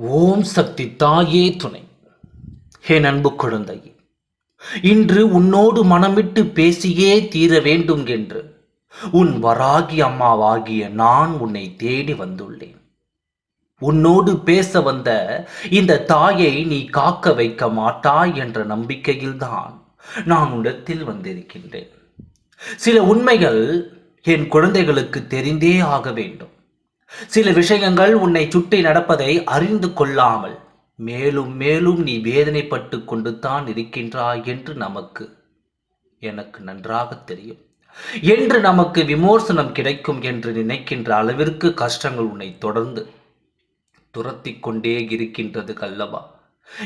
ஓம் சக்தி தாயே துணை. என் அன்பு குழந்தையே இன்று உன்னோடு மனமிட்டு பேசியே தீர வேண்டும் என்று உன் வராகி அம்மாவாகிய நான் உன்னை தேடி வந்துள்ளேன். உன்னோடு பேச வந்த இந்த தாயை நீ காக்க வைக்க மாட்டாய் என்ற நம்பிக்கையில்தான் நான் உடத்தில் வந்திருக்கின்றேன். சில உண்மைகள் என் குழந்தைகளுக்கு தெரிந்தே ஆக வேண்டும். சில விஷயங்கள் உன்னை சுற்றி நடப்பதை அறிந்து கொள்ளாமல் மேலும் மேலும் நீ வேதனைப்பட்டு கொண்டு தான் இருக்கின்றாய் என்று நமக்கு எனக்கு நன்றாக தெரியும். என்று நமக்கு விமோசனம் கிடைக்கும் என்று நினைக்கின்ற அளவிற்கு கஷ்டங்கள் உன்னை தொடர்ந்து துரத்தி கொண்டே இருக்கின்றது கல்லவா.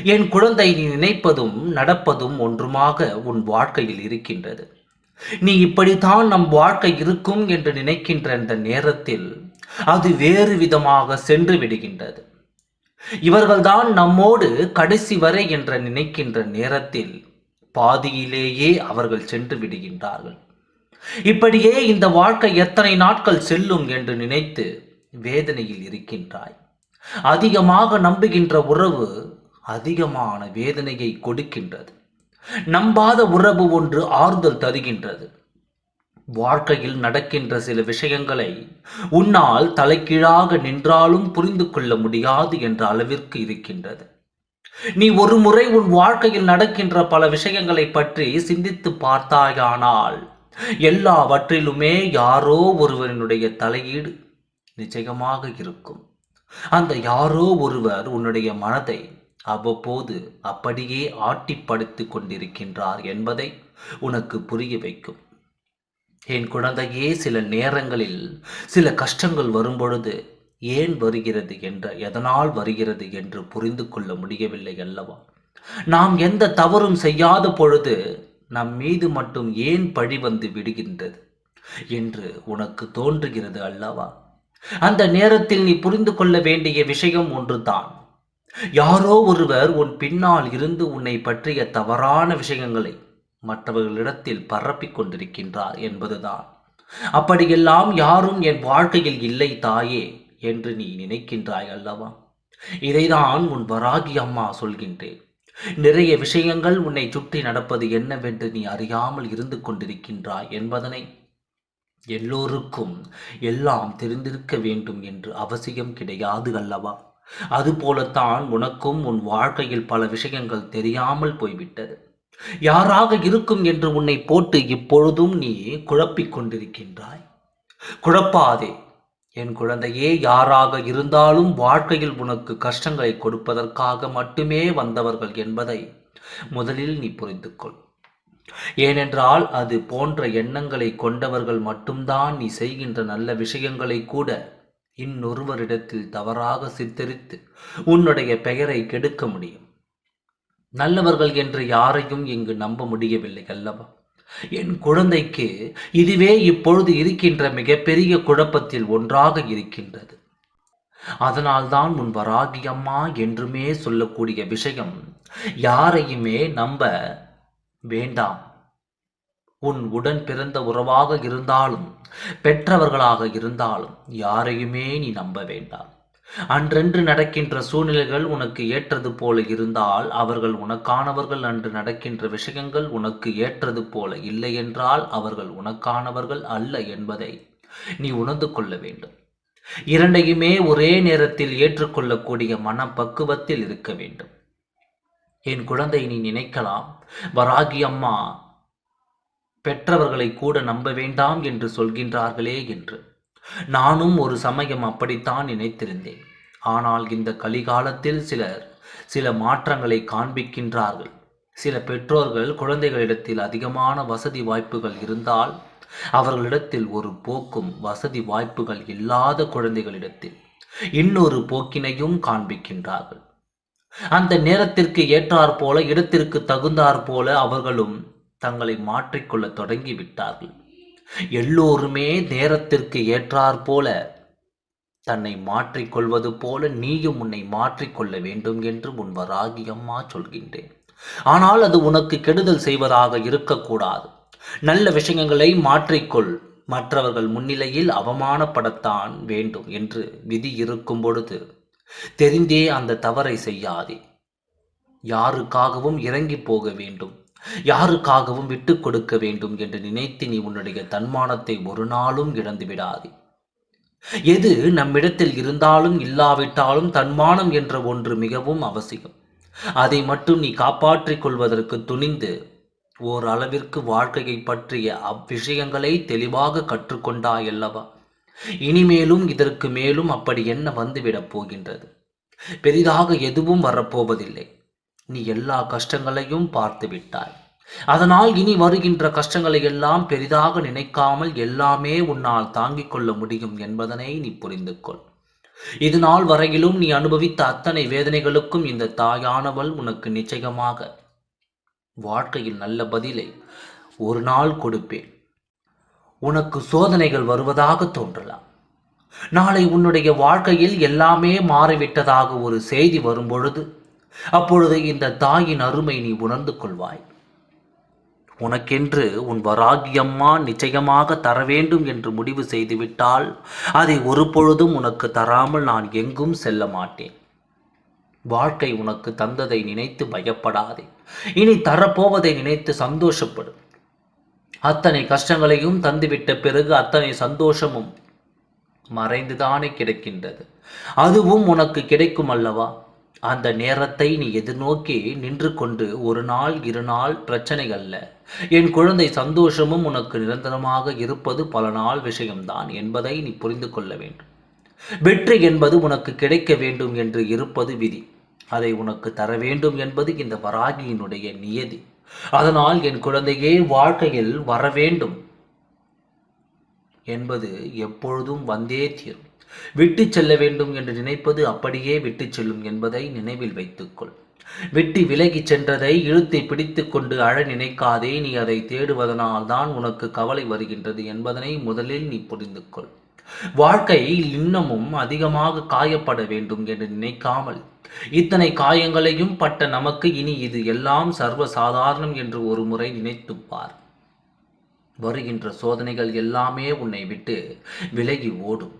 என் குழந்தை நீ நினைப்பதும் நடப்பதும் ஒன்றுமாக உன் வாழ்க்கையில் இருக்கின்றது. நீ இப்படித்தான் நம் வாழ்க்கை இருக்கும் என்று நினைக்கின்ற இந்த நேரத்தில் அது வேறு விதமாக சென்று விடுகின்றது. இவர்கள்தான் நம்மோடு கடைசி வரை என்ற நினைக்கின்ற நேரத்தில் பாதியிலேயே அவர்கள் சென்று விடுகின்றார்கள். இப்படியே இந்த வாழ்க்கை எத்தனை நாட்கள் செல்லும் என்று நினைத்து வேதனையில் இருக்கின்றாய். அதிகமாக நம்புகின்ற உறவு அதிகமான வேதனையை கொடுக்கின்றது. நம்பாத உறவு ஒன்று ஆறுதல் தருகின்றது. வாழ்க்கையில் நடக்கின்ற சில விஷயங்களை உன்னால் தலைகீழாக நின்றாலும் புரிந்து கொள்ள முடியாது என்ற அளவிற்கு இருக்கின்றது. நீ ஒரு முறை உன் வாழ்க்கையில் நடக்கின்ற பல விஷயங்களை பற்றி சிந்தித்து பார்த்தாயானால் எல்லாவற்றிலுமே யாரோ ஒருவரினுடைய தலையீடு நிச்சயமாக இருக்கும். அந்த யாரோ ஒருவர் உன்னுடைய மனதை அவ்வப்போது அப்படியே ஆட்டிப்படுத்திக் கொண்டிருக்கின்றார் என்பதை உனக்கு புரிய வைக்கும். என் குழந்தையே சில நேரங்களில் சில கஷ்டங்கள் வரும்பொழுது ஏன் வருகிறது என்ற எதனால் வருகிறது என்று புரிந்து கொள்ள முடியவில்லை அல்லவா? நாம் எந்த தவறும் செய்யாத பொழுது நம் மீது மட்டும் ஏன் பழி வந்து விடுகின்றது என்று உனக்கு தோன்றுகிறது அல்லவா? அந்த நேரத்தில் நீ புரிந்து கொள்ள வேண்டிய விஷயம் ஒன்றுதான். யாரோ ஒருவர் உன் பின்னால் இருந்து உன்னை பற்றிய தவறான விஷயங்களை மற்றவர்களிடத்தில் பரப்பிக் கொண்டிருக்கின்றார் என்பதுதான். அப்படியெல்லாம் யாரும் என் வாழ்க்கையில் இல்லை தாயே என்று நீ நினைக்கின்றாய் அல்லவா? இதைதான் உன் வராகி அம்மா சொல்கின்றேன் நிறைய விஷயங்கள் உன்னை சுற்றி நடப்பது என்னவென்று நீ அறியாமல் இருந்து கொண்டிருக்கின்றாய் என்பதனை எல்லோருக்கும் எல்லாம் தெரிந்திருக்க வேண்டும் என்று அவசியம் கிடையாது அல்லவா? அதுபோலத்தான் உனக்கும் உன் வாழ்க்கையில் பல விஷயங்கள் தெரியாமல் போய்விட்டது. யாராக இருக்கும் என்று உன்னை போட்டு இப்பொழுதும் நீ குழப்பிக் கொண்டிருக்கின்றாய்? குழப்பாதே. என் குழந்தையே யாராக இருந்தாலும் வாழ்க்கையில் உனக்கு கஷ்டங்களை கொடுப்பதற்காக மட்டுமே வந்தவர்கள் என்பதை முதலில் நீ புரிந்து கொள் ஏனென்றால் அது போன்ற எண்ணங்களை கொண்டவர்கள் மட்டும்தான் நீ செய்கின்ற நல்ல விஷயங்களை கூட இன்னொருவரிடத்தில் தவறாக சித்தரித்து உன்னுடைய பெயரை கெடுக்க முடியும். நல்லவர்கள் என்று யாரையும் இங்கு நம்ப முடியவில்லை அல்லவா? என் குழந்தைக்கு இதுவே இப்பொழுது இருக்கின்ற மிகப்பெரிய குழப்பத்தில் ஒன்றாக இருக்கின்றது. அதனால்தான் உன் வராகி அம்மா என்றுமே சொல்லக்கூடிய விஷயம் யாரையுமே நம்ப வேண்டாம். உன் உடன் பிறந்த உறவாக இருந்தாலும் பெற்றவர்களாக இருந்தாலும் யாரையுமே நீ நம்ப வேண்டாம். அன்றென்று நடக்கின்ற சூழ்நிலைகள் உனக்கு ஏற்றது போல இருந்தால் அவர்கள் உனக்கானவர்கள் அன்று நடக்கின்ற விஷயங்கள் உனக்கு ஏற்றது போல இல்லை என்றால் அவர்கள் உனக்கானவர்கள் அல்ல என்பதை நீ உணர்ந்து கொள்ள வேண்டும். இரண்டையுமே ஒரே நேரத்தில் ஏற்றுக்கொள்ளக்கூடிய மனப்பக்குவத்தில் இருக்க வேண்டும். என் குழந்தை நீ நினைக்கலாம். வராகி அம்மா பெற்றவர்களை கூட நம்ப வேண்டாம் என்று சொல்கின்றார்களே என்று. நானும் ஒரு சமயம் அப்படித்தான் நினைத்திருந்தேன். ஆனால் இந்த கலிகாலத்தில் சிலர் சில மாற்றங்களை காண்பிக்கின்றார்கள். சில பெற்றோர்கள் குழந்தைகளிடத்தில் அதிகமான வசதி வாய்ப்புகள் இருந்தால் அவர்களிடத்தில் ஒரு போக்கும் வசதி வாய்ப்புகள் இல்லாத குழந்தைகளிடத்தில் இன்னொரு போக்கினையும் காண்பிக்கின்றார்கள். அந்த நேரத்திற்கு ஏற்றாற்போல இடத்திற்கு தகுந்தாற் போல அவர்களும் தங்களை மாற்றிக்கொள்ள தொடங்கி விட்டார்கள் எல்லோருமே நேரத்திற்கு ஏற்றாற் போல தன்னை மாற்றிக்கொள்வது போல நீயும் உன்னை மாற்றிக்கொள்ள வேண்டும் என்று உன் வராகி அம்மா சொல்கின்றேன். ஆனால் அது உனக்கு கெடுதல் செய்வதாக இருக்கக்கூடாது. நல்ல விஷயங்களை மாற்றிக்கொள். மற்றவர்கள் முன்னிலையில் அவமானப்படத்தான் வேண்டும் என்று விதி இருக்கும் பொழுது தெரிந்தே அந்த தவறை செய்யாதே. யாருக்காகவும் இறங்கி போக வேண்டும். யாருக்காகவும் விட்டு கொடுக்க வேண்டும் என்று நினைத்து நீ உன்னுடைய தன்மானத்தை ஒரு நாளும் இழந்து விடாதே. எது நம்மிடத்தில் இருந்தாலும் இல்லாவிட்டாலும் தன்மானம் என்ற ஒன்று மிகவும் அவசியம். அதை மட்டும் நீ காப்பாற்றிக் கொள்வதற்கு துணிந்து ஓரளவிற்கு வாழ்க்கையை பற்றிய அவ்விஷயங்களை தெளிவாக கற்றுக்கொண்டாயல்லவா? இனிமேலும் இதற்கு மேலும் அப்படி என்ன வந்துவிடப் போகின்றது? பெரிதாக எதுவும் வரப்போவதில்லை. நீ எல்லா கஷ்டங்களையும் பார்த்து விட்டாய் அதனால் இனி வருகின்ற கஷ்டங்களை எல்லாம் பெரிதாக நினைக்காமல் எல்லாமே உன்னால் தாங்கிக் கொள்ள முடியும் என்பதனை நீ புரிந்து கொள் இது நாள் வரையிலும் நீ அனுபவித்த அத்தனை வேதனைகளுக்கும் இந்த தாயானவள் உனக்கு நிச்சயமாக வாழ்க்கையில் நல்ல பதிலை ஒரு நாள் கொடுப்பேன். உனக்கு சோதனைகள் வருவதாக தோன்றலாம். நாளை உன்னுடைய வாழ்க்கையில் எல்லாமே மாறிவிட்டதாக ஒரு செய்தி வரும்பொழுது அப்பொழுது இந்த தாயின் அருமை நீ உணர்ந்து கொள்வாய். உனக்கென்று உன் வராகியம்மா நிச்சயமாக தர வேண்டும் என்று முடிவு செய்துவிட்டால் அதை ஒரு பொழுதும் உனக்கு தராமல் நான் எங்கும் செல்ல மாட்டேன். வாழ்க்கை உனக்கு தந்ததை நினைத்து பயப்படாதே. இனி தரப்போவதை நினைத்து சந்தோஷப்படும் அத்தனை கஷ்டங்களையும் தந்துவிட்ட பிறகு அத்தனை சந்தோஷமும் மறைந்துதானே கிடைக்கின்றது. அதுவும் உனக்கு கிடைக்கும் அல்லவா? அந்த நேரத்தை நீ எதிர்நோக்கி நின்று கொண்டு ஒரு நாள் இரு நாள் பிரச்சனை அல்ல என் குழந்தை சந்தோஷமும் உனக்கு நிரந்தரமாக இருப்பது பல நாள் விஷயம்தான் என்பதை நீ புரிந்து கொள்ள வேண்டும். வெற்றி என்பது உனக்கு கிடைக்க வேண்டும் என்று இருப்பது விதி. அதை உனக்கு தர வேண்டும் என்பது இந்த வராகியினுடைய நியதி. அதனால் என் குழந்தையே வாழ்க்கையில் வர வேண்டும். என்பது எப்பொழுதும் வந்தே தீரும். விட்டு செல்ல வேண்டும் என்று நினைப்பது அப்படியே விட்டு செல்லும் என்பதை நினைவில் வைத்துக்கொள். விட்டு விலகி சென்றதை இழுத்தை பிடித்து கொண்டு அழ நினைக்காதே நீ அதை தேடுவதனால் தான் உனக்கு கவலை வருகின்றது என்பதனை முதலில் நீ புரிந்து கொள் வாழ்க்கை இன்னமும் அதிகமாக காயப்பட வேண்டும் என்று நினைக்காமல் இத்தனை காயங்களையும் பட்ட நமக்கு இனி இது எல்லாம் சர்வ சாதாரணம் என்று ஒரு முறை நினைத்துப்பார் வருகின்ற சோதனைகள் எல்லாமே உன்னை விட்டு விலகி ஓடும்.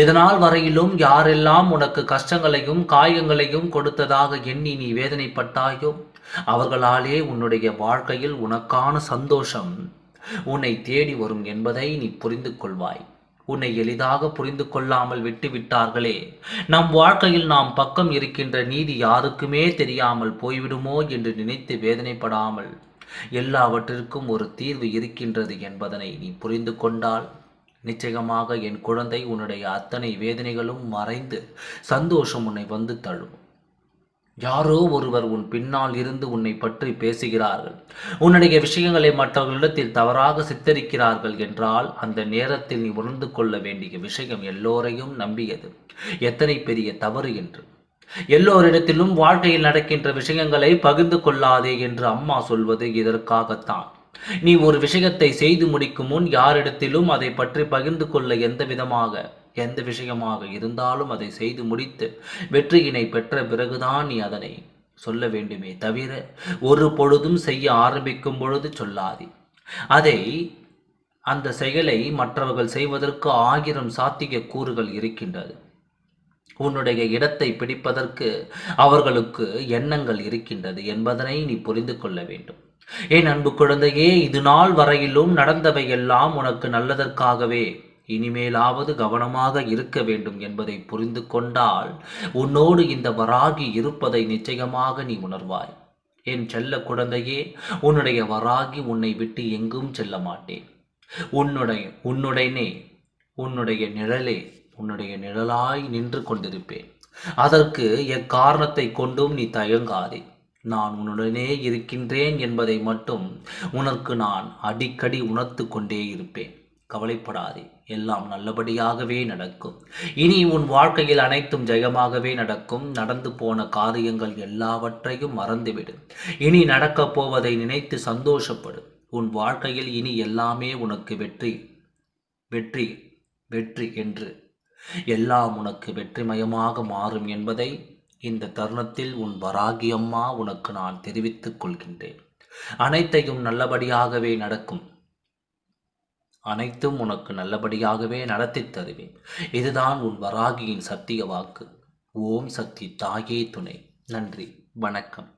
இதனால் வரையிலும் யாரெல்லாம் உனக்கு கஷ்டங்களையும் காயங்களையும் கொடுத்ததாக எண்ணி நீ வேதனைப்பட்டாயோ அவர்களாலே உன்னுடைய வாழ்க்கையில் உனக்கான சந்தோஷம் உன்னை தேடி வரும் என்பதை நீ புரிந்து கொள்வாய் உன்னை எளிதாக புரிந்து கொள்ளாமல் விட்டுவிட்டார்களே நம் வாழ்க்கையில் நாம் பக்கம் இருக்கின்ற நீதி யாருக்குமே தெரியாமல் போய்விடுமோ என்று நினைத்து வேதனைப்படாமல். எல்லாவற்றிற்கும் ஒரு தீர்வு இருக்கின்றது என்பதனை நீ புரிந்து கொண்டால் நிச்சயமாக என் குழந்தை உன்னுடைய அத்தனை வேதனைகளும் மறைந்து சந்தோஷம் உன்னை வந்து தழுவும் யாரோ ஒருவர் உன் பின்னால் இருந்து உன்னை பற்றி பேசுகிறார்கள். உன்னுடைய விஷயங்களை மற்றவர்களிடத்தில் தவறாக சித்தரிக்கிறார்கள் என்றால் அந்த நேரத்தில் நீ உணர்ந்து கொள்ள வேண்டிய விஷயம் எல்லோரையும் நம்பியது. எத்தனை பெரிய தவறு என்று. எல்லோரிடத்திலும் வாழ்க்கையில் நடக்கின்ற விஷயங்களை பகிர்ந்து கொள்ளாதே என்று அம்மா சொல்வது இதற்காகத்தான். நீ ஒரு விஷயத்தை செய்து முடிக்கும் முன் யாரிடத்திலும் அதை பற்றி பகிர்ந்து கொள்ள எந்த விதமாக எந்த விஷயமாக இருந்தாலும் அதை செய்து முடித்து வெற்றியினை பெற்ற பிறகுதான் நீ அதனை சொல்ல வேண்டுமே தவிர ஒரு பொழுதும் செய்ய ஆரம்பிக்கும் பொழுது சொல்லாதே. அதை அந்த செயலை மற்றவர்கள் செய்வதற்கு ஆயிரம் சாத்திய கூறுகள் இருக்கின்றது. உன்னுடைய இடத்தை பிடிப்பதற்கு அவர்களுக்கு எண்ணங்கள் இருக்கின்றது என்பதனை நீ புரிந்து கொள்ள வேண்டும். என் அன்பு குழந்தையே இது நாள் வரையிலும் நடந்தவை எல்லாம் உனக்கு நல்லதற்காகவே இனிமேலாவது கவனமாக இருக்க வேண்டும் என்பதை புரிந்து கொண்டால் உன்னோடு இந்த வராகி இருப்பதை நிச்சயமாக நீ உணர்வாய். என் செல்ல குழந்தையே உன்னுடைய வராகி உன்னை விட்டு எங்கும் செல்ல மாட்டேன். உன்னுடைய உன்னுடனே உன்னுடைய நிழலே உன்னுடைய நிழலாய் நின்று கொண்டிருப்பேன். அதற்கு எக்காரணத்தை கொண்டும் நீ தயங்காதே. நான் உன்னுடனே இருக்கின்றேன் என்பதை மட்டும் உனக்கு நான் அடிக்கடி உணர்த்து கொண்டே இருப்பேன். கவலைப்படாதே. எல்லாம் நல்லபடியாகவே நடக்கும். இனி உன் வாழ்க்கையில் அனைத்தும் ஜெயமாகவே நடக்கும். நடந்து போன காரியங்கள் எல்லாவற்றையும் மறந்துவிடும் இனி நடக்கப் போவதை நினைத்து சந்தோஷப்படும் உன் வாழ்க்கையில் இனி எல்லாமே உனக்கு வெற்றி வெற்றி வெற்றி என்று எல்லாம் உனக்கு வெற்றிமயமாக மாறும் என்பதை இந்த தருணத்தில் உன் வராகியம்மா உனக்கு நான் தெரிவித்துக் கொள்கின்றேன். அனைத்தையும் நல்லபடியாகவே நடக்கும். அனைத்தும் உனக்கு நல்லபடியாகவே நடத்தி தருவேன். இதுதான் உன் வராகியின் சத்திய வாக்கு. ஓம் சக்தி தாயே துணை. நன்றி. வணக்கம்.